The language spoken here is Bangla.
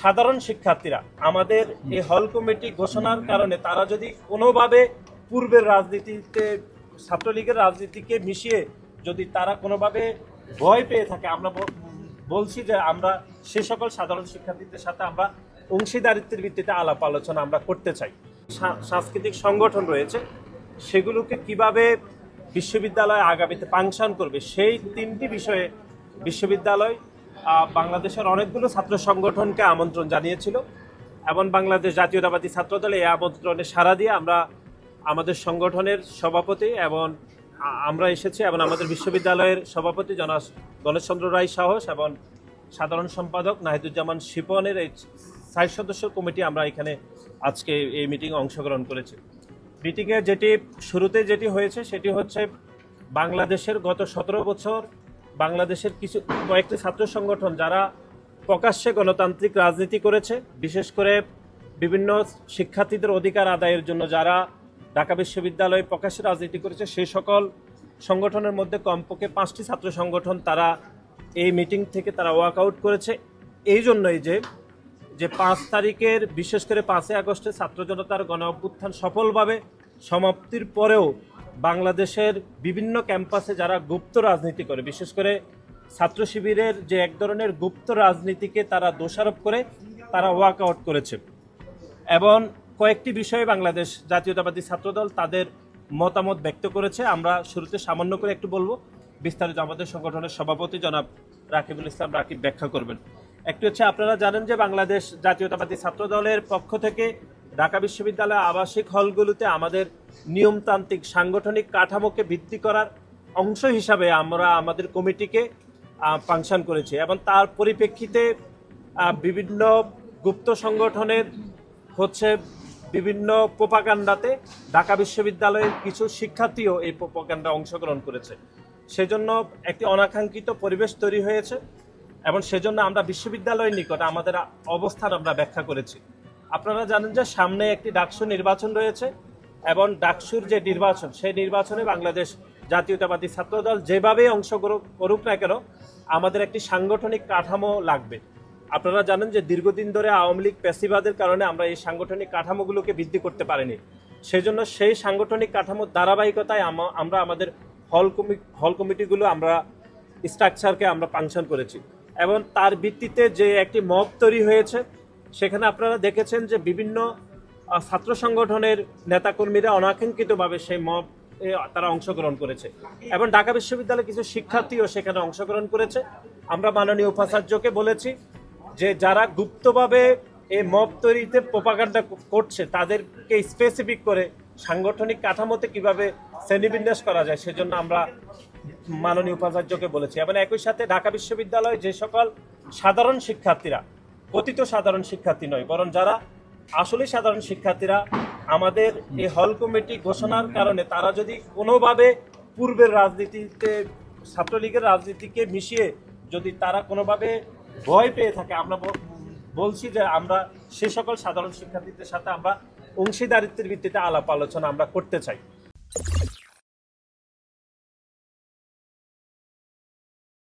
সাধারণ শিক্ষার্থীরা, আমাদের এই হল কমিটি ঘোষণার কারণে তারা যদি কোনোভাবে পূর্বের রাজনীতিতে, ছাত্রলীগের রাজনীতিকে মিশিয়ে যদি তারা কোনোভাবে ভয় পেয়ে থাকে, আমরা বলছি যে আমরা সে সকল সাধারণ শিক্ষার্থীদের সাথে আমরা অংশীদারিত্বের ভিত্তিতে আলাপ আলোচনা আমরা করতে চাই। সাংস্কৃতিক সংগঠন রয়েছে, সেগুলোকে কীভাবে বিশ্ববিদ্যালয় আগামীতে পাংশন করবে, সেই তিনটি বিষয়ে বিশ্ববিদ্যালয় বাংলাদেশের অনেকগুলো ছাত্র সংগঠনকে আমন্ত্রণ জানিয়েছিল। এবং বাংলাদেশ জাতীয়তাবাদী ছাত্রদল এই আমন্ত্রণে সাড়া দিয়ে আমরা আমাদের সংগঠনের সভাপতি এবং আমরা এসেছি এবং আমাদের বিশ্ববিদ্যালয়ের সভাপতি জনাস গণেশচন্দ্র রায় সাহস এবং সাধারণ সম্পাদক নাহিদুজ্জামান শিপনের এই ষাট সদস্য কমিটি আমরা এখানে আজকে এই মিটিংয়ে অংশগ্রহণ করেছি। মিটিংয়ে যেটি শুরুতে যেটি হয়েছে সেটি হচ্ছে বাংলাদেশের গত সতেরো বছর বাংলাদেশের কিছু, কয়েকটি ছাত্র সংগঠন যারা প্রকাশ্যে গণতান্ত্রিক রাজনীতি করেছে, বিশেষ করে বিভিন্ন শিক্ষার্থীদের অধিকার আদায়ের জন্য যারা ঢাকা বিশ্ববিদ্যালয়ে প্রকাশ্যে রাজনীতি করেছে সেই সকল সংগঠনের মধ্যে কমপক্ষে পাঁচটি ছাত্র সংগঠন তারা এই মিটিং থেকে তারা ওয়াক আউট করেছে। এই জন্যই যে যে পাঁচ তারিখের, বিশেষ করে পাঁচই আগস্টে ছাত্র জনতার গণ অভ্যুত্থান সফলভাবে সমাপ্তির পরেও বাংলাদেশের বিভিন্ন ক্যাম্পাসে যারা গুপ্ত রাজনীতি করে, বিশেষ করে ছাত্র শিবিরের যে এক ধরনের গুপ্ত রাজনীতিকে তারা দোষারোপ করে, তারা ওয়াক আউট করেছে। এবং কয়েকটি বিষয়ে বাংলাদেশ জাতীয়তাবাদী ছাত্রদল তাদের মতামত ব্যক্ত করেছে। আমরা শুরুতে সামান্য করে একটু বলব। বিস্তারিত আমাদের সংগঠনের সভাপতি জনাব রাকিবুল ইসলাম রাকিব ব্যাখ্যা করবেন। একটি হচ্ছে, আপনারা জানেন যে বাংলাদেশ জাতীয়তাবাদী ছাত্রদলের পক্ষ থেকে ঢাকা বিশ্ববিদ্যালয় আবাসিক হলগুলোতে আমাদের নিয়মতান্ত্রিক সাংগঠনিক কাঠামোকে ভিত্তি করার অংশ হিসাবে আমরা আমাদের কমিটিকে ফাংশন করেছি এবং তার পরিপ্রেক্ষিতে বিভিন্ন গুপ্ত সংগঠনের হচ্ছে বিভিন্ন প্রোপাগান্ডাতে ঢাকা বিশ্ববিদ্যালয়ের কিছু শিক্ষার্থীও এই প্রোপাগান্ডা অংশগ্রহণ করেছে। সেজন্য একটি অনাকাঙ্ক্ষিত পরিবেশ তৈরি হয়েছে এবং সেজন্য আমরা বিশ্ববিদ্যালয়ের নিকট আমাদের অবস্থান আমরা ব্যাখ্যা করেছি। আপনারা জানেন যে সামনে একটি ডাকসু নির্বাচন রয়েছে। এবং ডাকসুর যে নির্বাচন, সেই নির্বাচনে বাংলাদেশ জাতীয়তাবাদী ছাত্রদল যেভাবে অংশগ্রহণ করুক না কেন, আমাদের একটি সাংগঠনিক কাঠামো লাগবে। আপনারা জানেন যে দীর্ঘদিন ধরে আওয়ামী লীগ পেশিবাদের কারণে আমরা এই সাংগঠনিক কাঠামোগুলোকে বৃদ্ধি করতে পারিনি। সেজন্য সেই সাংগঠনিক কাঠামোর ধারাবাহিকতায় আম- আমরা আমাদের হল কমি, হল কমিটিগুলো আমরা, স্ট্রাকচারকে আমরা ফাংশন করেছি। এবং তার ভিত্তিতে যে একটি মব তৈরি হয়েছে, সেখানে আপনারা দেখেছেন যে বিভিন্ন ছাত্র সংগঠনের নেতাকর্মীরা অনাকাঙ্ক্ষিতভাবে সেই মব তারা অংশগ্রহণ করেছে। এবং ঢাকা বিশ্ববিদ্যালয়ের কিছু শিক্ষার্থীও সেখানে অংশগ্রহণ করেছে। আমরা মাননীয় উপাচার্যকে বলেছি যে যারা গুপ্তভাবে এই মব তৈরিতে প্রোপাগান্ডা করছে, তাদেরকে স্পেসিফিক করে সাংগঠনিক কাঠামোতে কীভাবে শ্রেণীবিন্যাস করা যায়, সেজন্য আমরা মাননীয় উপাচার্যকে বলেছি। এবং একই সাথে ঢাকা বিশ্ববিদ্যালয়ে যে সকল সাধারণ শিক্ষার্থীরা কথিত সাধারণ শিক্ষার্থী নয়, বরং যারা আসলে সাধারণ শিক্ষার্থীরা আমাদের এই হল কমিটি ঘোষণার কারণে তারা যদি কোনোভাবে পূর্বের রাজনীতিতে, ছাত্রলীগের রাজনীতিকে মিশিয়ে যদি তারা কোনোভাবে ভয় পেয়ে থাকে, আমরা বলছি যে আমরা সে সকল সাধারণ শিক্ষার্থীদের সাথে আমরা অংশীদারিত্বের ভিত্তিতে আলাপ আলোচনা আমরা করতে চাই।